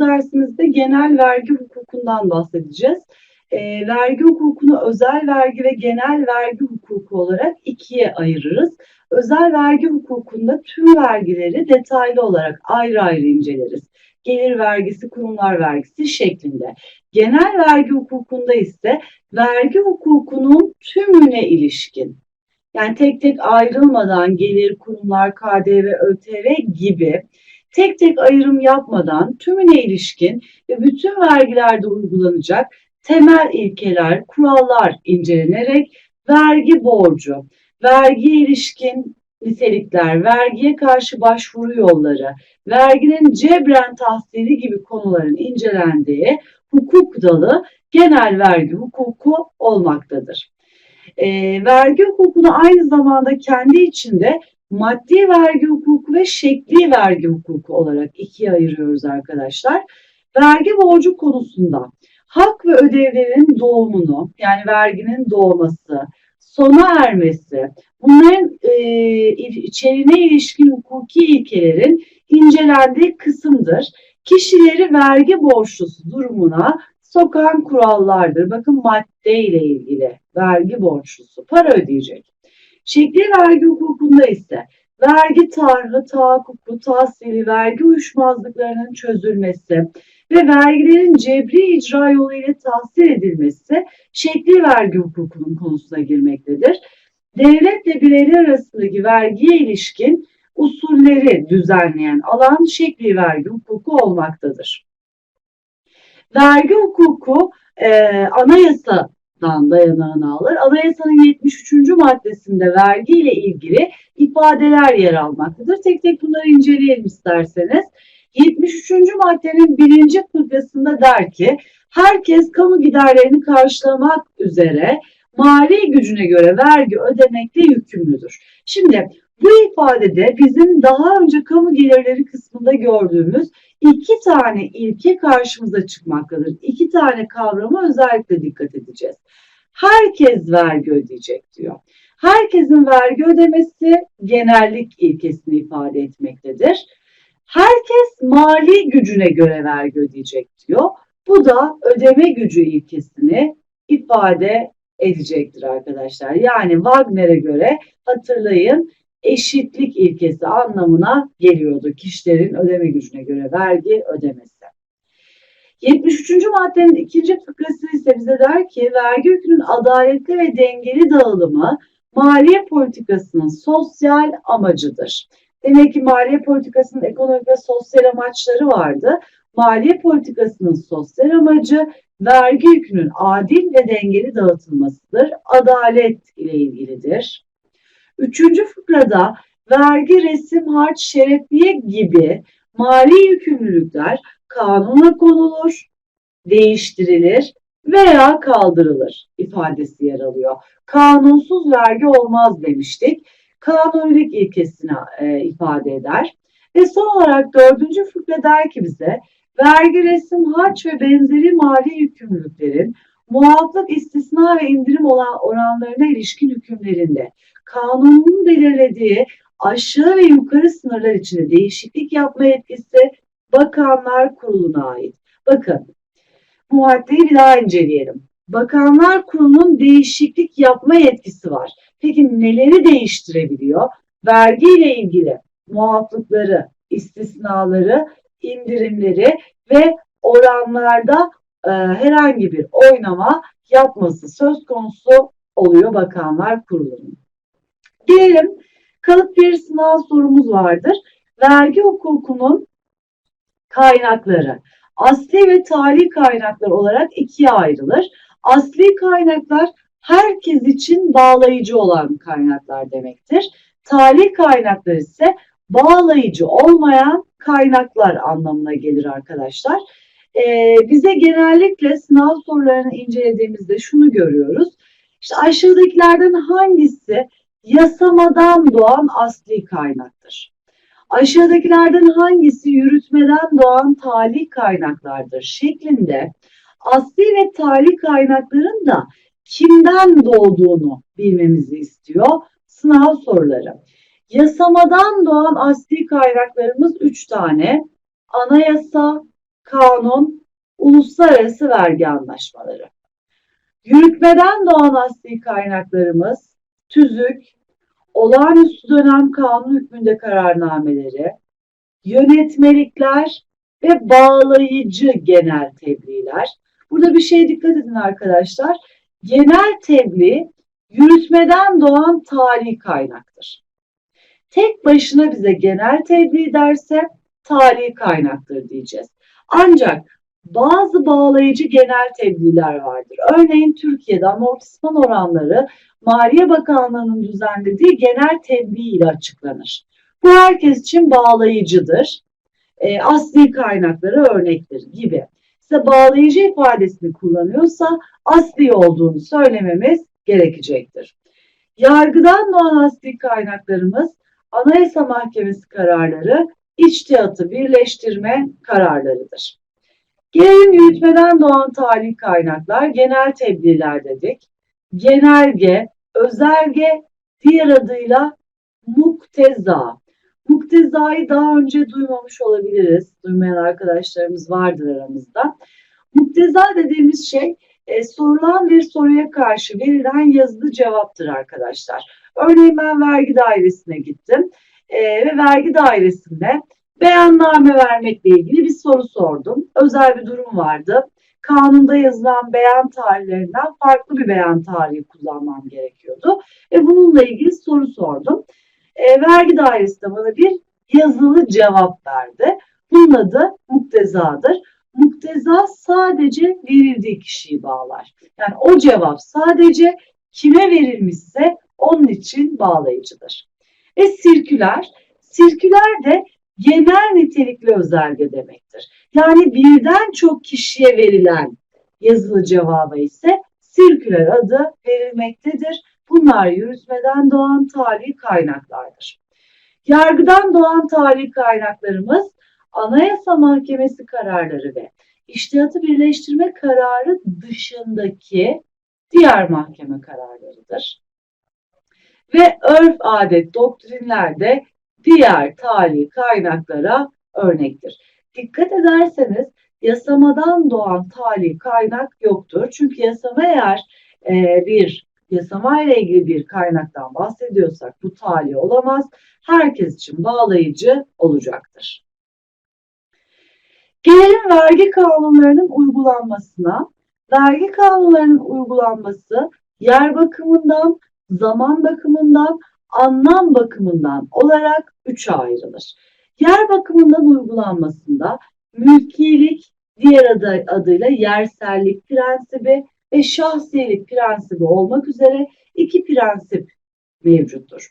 dersimizde genel vergi hukukundan bahsedeceğiz. E, vergi hukukunu özel vergi ve genel vergi hukuku olarak ikiye ayırırız. Özel vergi hukukunda tüm vergileri detaylı olarak ayrı ayrı inceleriz. Gelir vergisi, kurumlar vergisi şeklinde. Genel vergi hukukunda ise vergi hukukunun tümüne ilişkin yani tek tek ayrılmadan gelir, kurumlar, KDV, ÖTV gibi tek tek ayrım yapmadan tümüne ilişkin ve bütün vergilerde uygulanacak temel ilkeler, kurallar incelenerek vergi borcu, vergiye ilişkin nitelikler, vergiye karşı başvuru yolları, verginin cebren tahsili gibi konuların incelendiği hukuk dalı genel vergi hukuku olmaktadır. E, vergi hukukunu aynı zamanda kendi içinde maddi vergi hukuku ve şekli vergi hukuku olarak ikiye ayırıyoruz arkadaşlar. Vergi borcu konusunda hak ve ödevlerin doğumunu yani verginin doğması, sona ermesi, bunların e, içeriğine ilişkin hukuki ilkelerin incelendiği kısımdır. Kişileri vergi borçlusu durumuna sokan kurallardır. Bakın madde ile ilgili vergi borçlusu para ödeyecek. Şekli vergi hukukunda ise vergi tarhı, tahakkuku, tahsili, vergi uyuşmazlıklarının çözülmesi ve vergilerin cebri icra yoluyla tahsil edilmesi şekli vergi hukukunun konusuna girmektedir. Devletle bireyler arasındaki vergiye ilişkin usulleri düzenleyen alan şekli vergi hukuku olmaktadır. Vergi hukuku e, anayasadan dayanağını alır. Anayasanın 73. maddesinde vergi ile ilgili ifadeler yer almaktadır. Tek tek bunları inceleyelim isterseniz. 73. maddenin birinci fıkrasında der ki herkes kamu giderlerini karşılamak üzere mali gücüne göre vergi ödemekle yükümlüdür. Şimdi bu ifadede bizim daha önce kamu gelirleri kısmında gördüğümüz iki tane ilke karşımıza çıkmaktadır. İki tane kavrama özellikle dikkat edeceğiz. Herkes vergi ödeyecek diyor. Herkesin vergi ödemesi genellik ilkesini ifade etmektedir. Herkes mali gücüne göre vergi ödeyecek diyor. Bu da ödeme gücü ilkesini ifade edecektir arkadaşlar. Yani Wagner'e göre hatırlayın eşitlik ilkesi anlamına geliyordu. Kişilerin ödeme gücüne göre vergi ödemesi. 73. maddenin ikinci fıkrası ise bize der ki vergi yükünün adaletli ve dengeli dağılımı maliye politikasının sosyal amacıdır. Demek ki maliye politikasının ekonomik ve sosyal amaçları vardı. Maliye politikasının sosyal amacı vergi yükünün adil ve dengeli dağıtılmasıdır. Adalet ile ilgilidir. Üçüncü fıkrada vergi, resim, harç, şerefiye gibi mali yükümlülükler kanuna konulur, değiştirilir veya kaldırılır ifadesi yer alıyor. Kanunsuz vergi olmaz demiştik. Kanunilik ilkesini e, ifade eder. Ve son olarak dördüncü fıkra der ki bize vergi, resim, harç ve benzeri mali yükümlülüklerin muaflık, istisna ve indirim olan oranlarına ilişkin hükümlerinde kanunun belirlediği aşağı ve yukarı sınırlar içinde değişiklik yapma yetkisi Bakanlar Kurulu'na ait. Bakın bu maddeyi bir daha inceleyelim. Bakanlar Kurulu'nun değişiklik yapma yetkisi var. Peki neleri değiştirebiliyor? Vergi ile ilgili muaflıkları, istisnaları, indirimleri ve oranlarda e, herhangi bir oynama yapması söz konusu oluyor Bakanlar Kurulu'nun. Diyelim kalıp bir sınav sorumuz vardır. Vergi hukukunun kaynakları asli ve tali kaynaklar olarak ikiye ayrılır. Asli kaynaklar herkes için bağlayıcı olan kaynaklar demektir. Tali kaynaklar ise bağlayıcı olmayan kaynaklar anlamına gelir arkadaşlar. Ee, bize genellikle sınav sorularını incelediğimizde şunu görüyoruz. İşte aşağıdakilerden hangisi yasamadan doğan asli kaynaktır? Aşağıdakilerden hangisi yürütmeden doğan tali kaynaklardır şeklinde asli ve tali kaynakların da kimden doğduğunu bilmemizi istiyor sınav soruları. Yasamadan doğan asli kaynaklarımız üç tane. Anayasa, kanun, uluslararası vergi anlaşmaları. Yürütmeden doğan asli kaynaklarımız, tüzük, olağanüstü dönem kanun hükmünde kararnameleri, yönetmelikler ve bağlayıcı genel tebliğler. Burada bir şeye dikkat edin arkadaşlar. Genel tebliğ yürütmeden doğan tali kaynaktır. Tek başına bize genel tebliğ derse tali kaynaktır diyeceğiz. Ancak bazı bağlayıcı genel tebliğler vardır. Örneğin Türkiye'de amortisman oranları Maliye Bakanlığı'nın düzenlediği genel tebliğ ile açıklanır. Bu herkes için bağlayıcıdır. E, asli kaynakları örnektir gibi. Size bağlayıcı ifadesini kullanıyorsa asli olduğunu söylememiz gerekecektir. Yargıdan doğan asli kaynaklarımız Anayasa Mahkemesi kararları, içtihatı birleştirme kararlarıdır. Gelelim yürütmeden doğan tali kaynaklar, genel tebliğler dedik. Genelge, özelge, diğer adıyla mukteza. Muktezayı daha önce duymamış olabiliriz. Duymayan arkadaşlarımız vardır aramızda. Mukteza dediğimiz şey e, sorulan bir soruya karşı verilen yazılı cevaptır arkadaşlar. Örneğin ben vergi dairesine gittim e, ve vergi dairesinde beyanname vermekle ilgili bir soru sordum. Özel bir durum vardı. Kanunda yazılan beyan tarihlerinden farklı bir beyan tarihi kullanmam gerekiyordu. Ve bununla ilgili soru sordum. E, vergi dairesi de bana bir yazılı cevap verdi. Bunun adı muktezadır. Mukteza sadece verildiği kişiyi bağlar. Yani o cevap sadece kime verilmişse onun için bağlayıcıdır. Ve sirküler, sirküler de genel nitelikli özelge demektir. Yani birden çok kişiye verilen yazılı cevaba ise sirküler adı verilmektedir. Bunlar yürütmeden doğan tarihi kaynaklardır. Yargıdan doğan tarihi kaynaklarımız Anayasa Mahkemesi kararları ve iştihatı birleştirme kararı dışındaki diğer mahkeme kararlarıdır. Ve örf adet doktrinlerde diğer tali kaynaklara örnektir. Dikkat ederseniz yasamadan doğan tali kaynak yoktur. Çünkü yasama eğer e, bir yasama ile ilgili bir kaynaktan bahsediyorsak bu tali olamaz. Herkes için bağlayıcı olacaktır. Gelelim vergi kanunlarının uygulanmasına. Vergi kanunlarının uygulanması yer bakımından, zaman bakımından, anlam bakımından olarak üçe ayrılır. Yer bakımından uygulanmasında mülkiyelik, diğer adı, adıyla yersellik prensibi ve şahsiyelik prensibi olmak üzere iki prensip mevcuttur.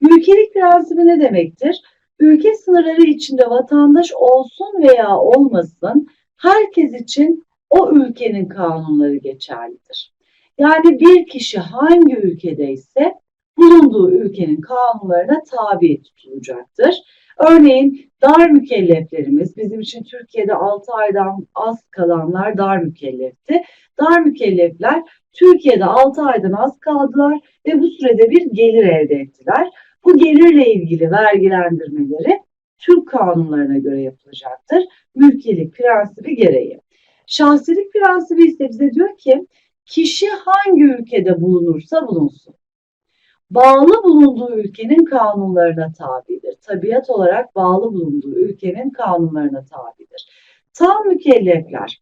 Mülkiyelik prensibi ne demektir? Ülke sınırları içinde vatandaş olsun veya olmasın herkes için o ülkenin kanunları geçerlidir. Yani bir kişi hangi ülkedeyse bulunduğu ülkenin kanunlarına tabi tutulacaktır. Örneğin dar mükelleflerimiz bizim için Türkiye'de 6 aydan az kalanlar dar mükellefti. Dar mükellefler Türkiye'de 6 aydan az kaldılar ve bu sürede bir gelir elde ettiler. Bu gelirle ilgili vergilendirmeleri Türk kanunlarına göre yapılacaktır. Mülkiyelik prensibi gereği. Şahsilik prensibi ise bize diyor ki kişi hangi ülkede bulunursa bulunsun. Bağlı bulunduğu ülkenin kanunlarına tabidir. Tabiat olarak bağlı bulunduğu ülkenin kanunlarına tabidir. Tam mükellefler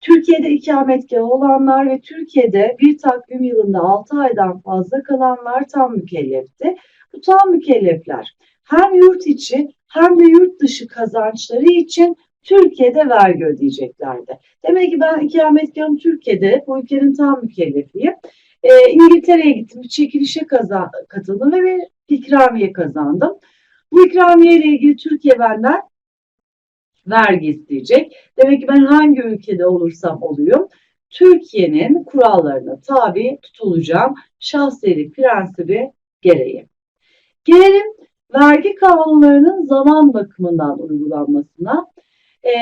Türkiye'de ikametgahı olanlar ve Türkiye'de bir takvim yılında 6 aydan fazla kalanlar tam mükellefti. Bu tam mükellefler hem yurt içi hem de yurt dışı kazançları için Türkiye'de vergi ödeyeceklerdi. Demek ki ben ikametgahım Türkiye'de, bu ülkenin tam mükellefiyim. E, İngiltere'ye gittim, bir çekilişe kazan, katıldım ve bir ikramiye kazandım. Bu ikramiye ile ilgili Türkiye benden vergi isteyecek. Demek ki ben hangi ülkede olursam olayım, Türkiye'nin kurallarına tabi tutulacağım şahsiyelik prensibi gereği. Gelelim vergi kanunlarının zaman bakımından uygulanmasına. E,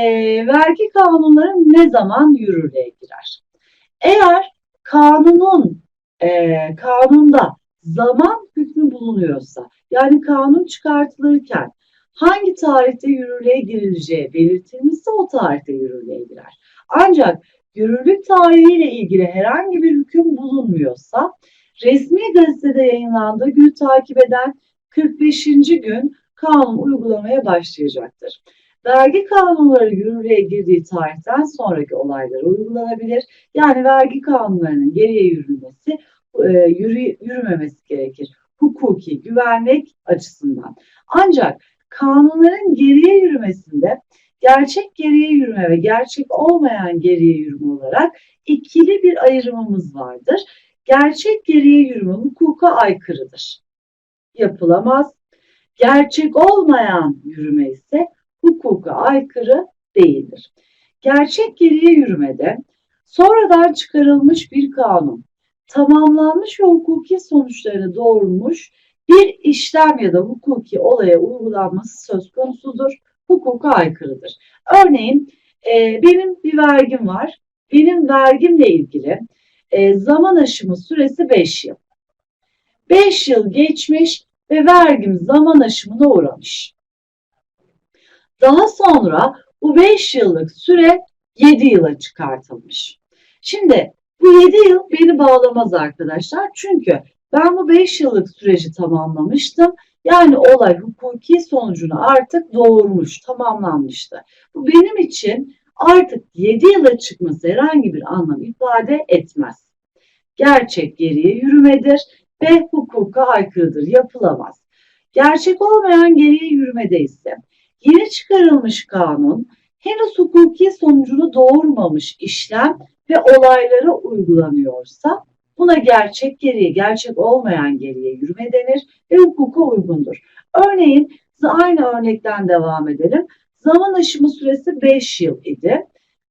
vergi kanunları ne zaman yürürlüğe girer? Eğer kanunun e, kanunda zaman hükmü bulunuyorsa, yani kanun çıkartılırken hangi tarihte yürürlüğe girileceği belirtilmişse o tarihte yürürlüğe girer. Ancak yürürlük tarihiyle ilgili herhangi bir hüküm bulunmuyorsa resmi gazetede yayınlandığı günü takip eden 45. gün kanun uygulamaya başlayacaktır. Vergi kanunları yürürlüğe girdiği tarihten sonraki olaylara uygulanabilir. Yani vergi kanunlarının geriye yürümesi, e, yürü, yürümemesi gerekir. Hukuki, güvenlik açısından. Ancak kanunların geriye yürümesinde gerçek geriye yürüme ve gerçek olmayan geriye yürüme olarak ikili bir ayrımımız vardır. Gerçek geriye yürüme hukuka aykırıdır. Yapılamaz. Gerçek olmayan yürüme ise hukuka aykırı değildir. Gerçek geriye yürümede sonradan çıkarılmış bir kanun, tamamlanmış ve hukuki sonuçlarını doğurmuş bir işlem ya da hukuki olaya uygulanması söz konusudur. Hukuka aykırıdır. Örneğin e, benim bir vergim var. Benim vergimle ilgili e, zaman aşımı süresi 5 yıl. 5 yıl geçmiş ve vergim zaman aşımına uğramış. Daha sonra bu 5 yıllık süre 7 yıla çıkartılmış. Şimdi bu 7 yıl beni bağlamaz arkadaşlar. Çünkü ben bu 5 yıllık süreci tamamlamıştım. Yani olay hukuki sonucunu artık doğurmuş, tamamlanmıştı. Bu benim için artık 7 yıla çıkması herhangi bir anlam ifade etmez. Gerçek geriye yürümedir ve hukuka aykırıdır, yapılamaz. Gerçek olmayan geriye yürümede ise yeni çıkarılmış kanun henüz hukuki sonucunu doğurmamış işlem ve olaylara uygulanıyorsa buna gerçek geriye, gerçek olmayan geriye yürüme denir ve hukuka uygundur. Örneğin aynı örnekten devam edelim. Zaman aşımı süresi 5 yıl idi.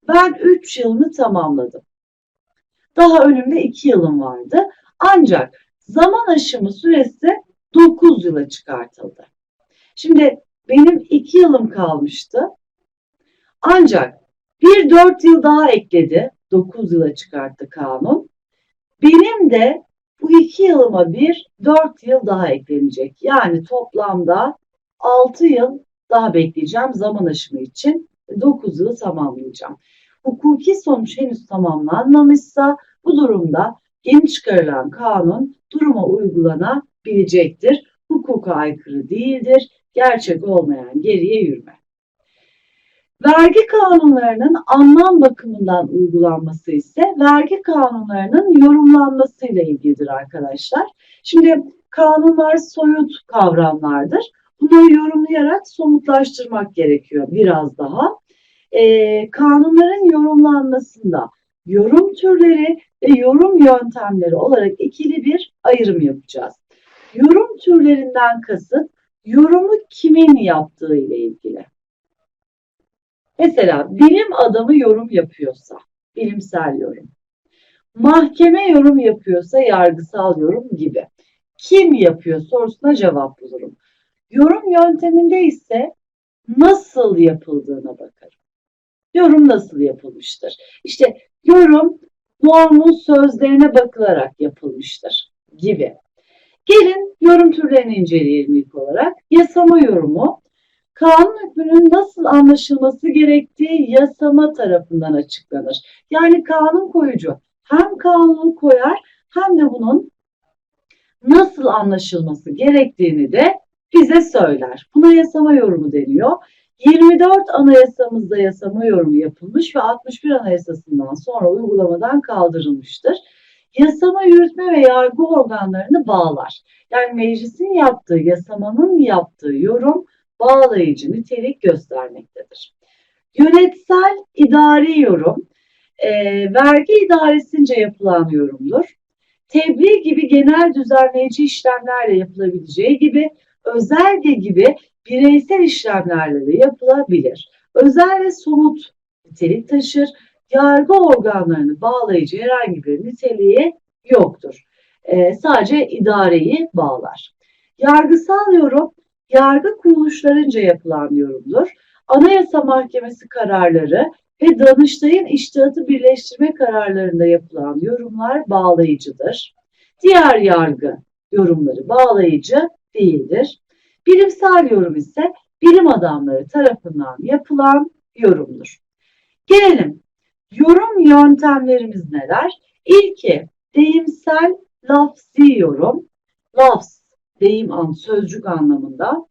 Ben 3 yılını tamamladım. Daha önümde 2 yılım vardı. Ancak zaman aşımı süresi 9 yıla çıkartıldı. Şimdi benim 2 yılım kalmıştı. Ancak bir 4 yıl daha ekledi. 9 yıla çıkarttı kanun. Benim de bu 2 yılıma bir 4 yıl daha eklenecek. Yani toplamda 6 yıl daha bekleyeceğim zaman aşımı için 9 yılı tamamlayacağım. Hukuki sonuç henüz tamamlanmamışsa bu durumda yeni çıkarılan kanun duruma uygulanabilecektir. Hukuka aykırı değildir. Gerçek olmayan geriye yürüme. Vergi kanunlarının anlam bakımından uygulanması ise vergi kanunlarının yorumlanmasıyla ilgilidir arkadaşlar. Şimdi kanunlar soyut kavramlardır. Bunları yorumlayarak somutlaştırmak gerekiyor biraz daha. Ee, kanunların yorumlanmasında yorum türleri ve yorum yöntemleri olarak ikili bir ayrım yapacağız. Yorum türlerinden kasıt yorumu kimin yaptığı ile ilgili. Mesela bilim adamı yorum yapıyorsa, bilimsel yorum. Mahkeme yorum yapıyorsa yargısal yorum gibi. Kim yapıyor sorusuna cevap bulurum. Yorum yönteminde ise nasıl yapıldığına bakarım. Yorum nasıl yapılmıştır? İşte yorum normun sözlerine bakılarak yapılmıştır gibi. Gelin yorum türlerini inceleyelim ilk olarak. Yasama yorumu kanun hükmünün nasıl anlaşılması gerektiği yasama tarafından açıklanır. Yani kanun koyucu hem kanunu koyar hem de bunun nasıl anlaşılması gerektiğini de bize söyler. Buna yasama yorumu deniyor. 24 anayasamızda yasama yorumu yapılmış ve 61 anayasasından sonra uygulamadan kaldırılmıştır. Yasama, yürütme ve yargı organlarını bağlar. Yani meclisin yaptığı, yasamanın yaptığı yorum bağlayıcı nitelik göstermektedir. Yönetsel idari yorum, e, vergi idaresince yapılan yorumdur. Tebliğ gibi genel düzenleyici işlemlerle yapılabileceği gibi özelge gibi bireysel işlemlerle de yapılabilir. Özel ve somut nitelik taşır. Yargı organlarını bağlayıcı herhangi bir niteliği yoktur. E, sadece idareyi bağlar. Yargısal yorum yargı kuruluşlarınca yapılan yorumdur. Anayasa Mahkemesi kararları ve Danıştay'ın iştihatı birleştirme kararlarında yapılan yorumlar bağlayıcıdır. Diğer yargı yorumları bağlayıcı değildir. Bilimsel yorum ise bilim adamları tarafından yapılan yorumdur. Gelelim. Yorum yöntemlerimiz neler? İlki deyimsel lafzi yorum. Lafz, deyim an, sözcük anlamında.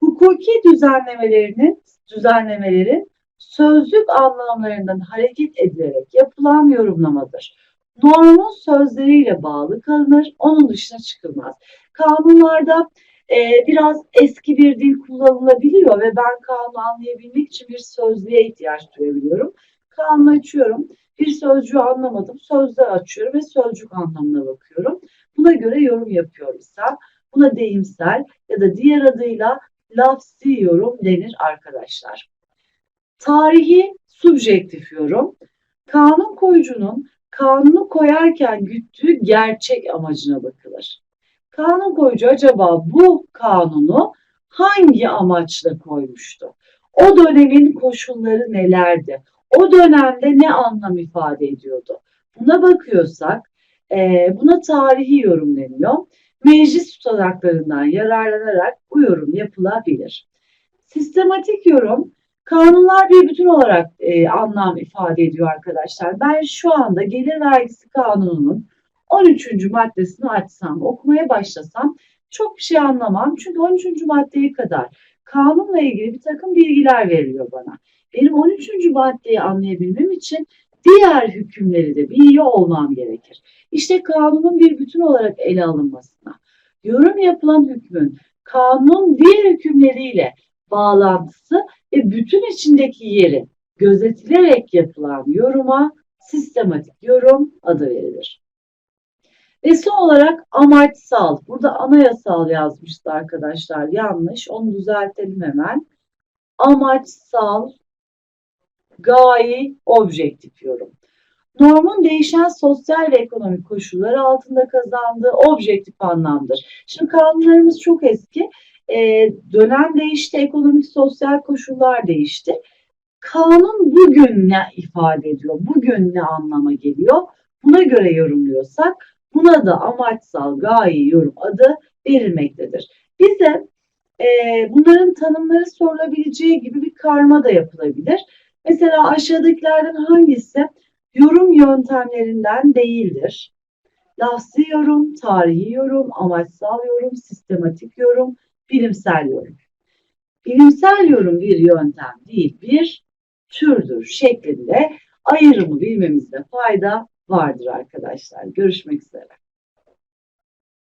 Hukuki düzenlemelerinin düzenlemelerin sözlük anlamlarından hareket edilerek yapılan yorumlamadır. Normun sözleriyle bağlı kalınır, onun dışına çıkılmaz. Kanunlarda e, biraz eski bir dil kullanılabiliyor ve ben kanunu anlayabilmek için bir sözlüğe ihtiyaç duyabiliyorum. Kanunu açıyorum, bir sözcüğü anlamadım, sözler açıyorum ve sözcük anlamına bakıyorum. Buna göre yorum yapıyorsam buna deyimsel ya da diğer adıyla lafzi yorum denir arkadaşlar. Tarihi subjektif yorum, kanun koyucunun kanunu koyarken güttüğü gerçek amacına bakılır. Kanun koyucu acaba bu kanunu hangi amaçla koymuştu? O dönemin koşulları nelerdi? O dönemde ne anlam ifade ediyordu? Buna bakıyorsak e, buna tarihi yorum deniyor. Meclis tutanaklarından yararlanarak bu yorum yapılabilir. Sistematik yorum kanunlar bir bütün olarak e, anlam ifade ediyor arkadaşlar. Ben şu anda gelir vergisi kanununun 13. maddesini açsam, okumaya başlasam çok bir şey anlamam. Çünkü 13. maddeye kadar kanunla ilgili bir takım bilgiler veriliyor bana. Benim 13. maddeyi anlayabilmem için diğer hükümleri de biliyor olmam gerekir. İşte kanunun bir bütün olarak ele alınmasına, yorum yapılan hükmün kanun diğer hükümleriyle bağlantısı ve bütün içindeki yeri gözetilerek yapılan yoruma sistematik yorum adı verilir. Ve son olarak amaçsal. Burada anayasal yazmıştı arkadaşlar. Yanlış. Onu düzeltelim hemen. Amaçsal, gayi, objektif yorum. Normun değişen sosyal ve ekonomik koşulları altında kazandığı objektif anlamdır. Şimdi kanunlarımız çok eski. Ee, dönem değişti, ekonomik sosyal koşullar değişti. Kanun bugün ne ifade ediyor? Bugün ne anlama geliyor? Buna göre yorumluyorsak buna da amaçsal gayi yorum adı verilmektedir. Bize e, bunların tanımları sorulabileceği gibi bir karma da yapılabilir. Mesela aşağıdakilerden hangisi yorum yöntemlerinden değildir? Lafzi yorum, tarihi yorum, amaçsal yorum, sistematik yorum, bilimsel yorum. Bilimsel yorum bir yöntem değil, bir türdür şeklinde ayrımı bilmemizde fayda vardır arkadaşlar. Görüşmek üzere.